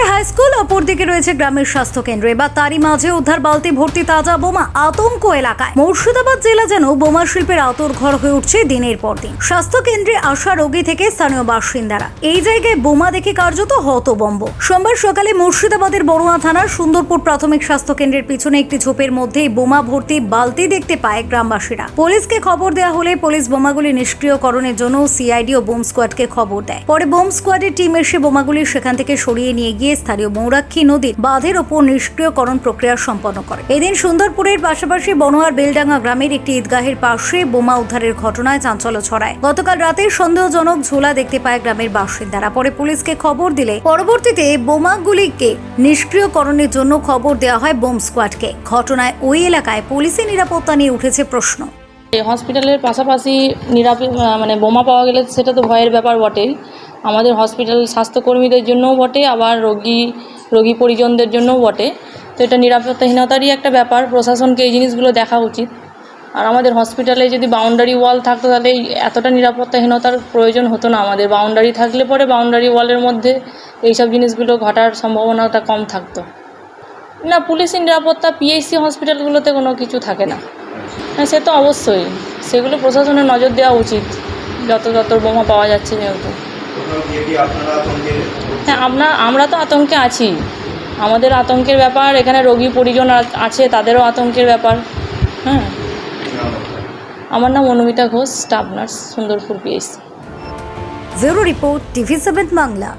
একদিকে high school অপরদিকে রয়েছে গ্রামের স্বাস্থ্য কেন্দ্র। এবার তারই মাঝে উদ্ধার বালতি ভর্তি তাজা বোমা আতঙ্ক এলাকায়। মুর্শিদাবাদ জেলা যেন বোমা শিল্পের আতর ঘর হয়ে উঠছে দিনের পর দিন। স্বাস্থ্য কেন্দ্রে আসা রোগী থেকে স্থানীয় বাসিন্দারা। এই জায়গায় বোমা দেখে কার্যত হতবম্ব। সোমবার সকালে মুর্শিদাবাদের বড়ুয়া থানার সুন্দরপুর প্রাথমিক স্বাস্থ্য কেন্দ্রের পিছনে একটি ঝোপের মধ্যে বোমা ভর্তি বালতি দেখতে পায় গ্রামবাসীরা। পুলিশকে খবর দেওয়া হলে পুলিশ বোমাগুলি নিষ্ক্রিয়করণের জন্য সিআইডি ও বোম স্কোয়াডকে খবর দেয়। পরে বোম স্কোয়াডের টিম এসে বোমাগুলি সেখান থেকে সরিয়ে নিয়ে গিয়ে স্থানীয় মৌরাক্ষী নদীর বাঁধের ওপর নিষ্ক্রিয়করণ প্রক্রিয়া সম্পন্ন করে। এদিন সুন্দরপুরের পাশাপাশি বনোয়ার বেলডাঙ্গা গ্রামের একটি ঈদগাহের পাশে বোমা উদ্ধারের ঘটনায় চাঞ্চল্য ছড়ায়। গতকাল রাতে সন্দেহজনক ঝোলা দেখতে পায় গ্রামের বাসিন্দারা। পরে পুলিশকে খবর দিলে পরবর্তীতে বোমাগুলিকে নিষ্ক্রিয়করণের জন্য খবর দেওয়া হয় বোম স্কোয়াডকে। ঘটনায় ওই এলাকায় পুলিশের নিরাপত্তা নিয়ে উঠেছে প্রশ্ন। হসপিটালের পাশাপাশি নিরাপদ মানে বোমা পাওয়া গেলে সেটা তো ভয়ের ব্যাপার বটেই। আমাদের হসপিটাল স্বাস্থ্যকর্মীদের জন্যও বটে, আবার রোগী রোগী পরিজনদের জন্যও বটে। তো এটা নিরাপত্তাহীনতারই একটা ব্যাপার, প্রশাসনকে এই জিনিসগুলো দেখা উচিত। আর আমাদের হসপিটালে যদি বাউন্ডারি ওয়াল থাকতো, তাহলে এতটা নিরাপত্তাহীনতার প্রয়োজন হতো না আমাদের। বাউন্ডারি থাকলে পরে বাউন্ডারি ওয়ালের মধ্যে এইসব জিনিসগুলো ঘটার সম্ভাবনাটা কম থাকতো। না, পুলিশি নিরাপত্তা পিএইচসি হসপিটালগুলোতে কোনো কিছু থাকে না। হ্যাঁ সে তো অবশ্যই। সেগুলো প্রশাসনের নজর দেওয়া উচিত। যত যত বোমা পাওয়া যাচ্ছে যেহেতু। হ্যাঁ আপনার আমরা তো আতঙ্কে আছি। আমাদের আতঙ্কের ব্যাপার, এখানে রোগী পরিজন আছে, তাদেরও আতঙ্কের ব্যাপার। হ্যাঁ। আমার নাম Anumita Ghosh, staff nurse, Sundarpur PHC bureau report, TV seven Bangla.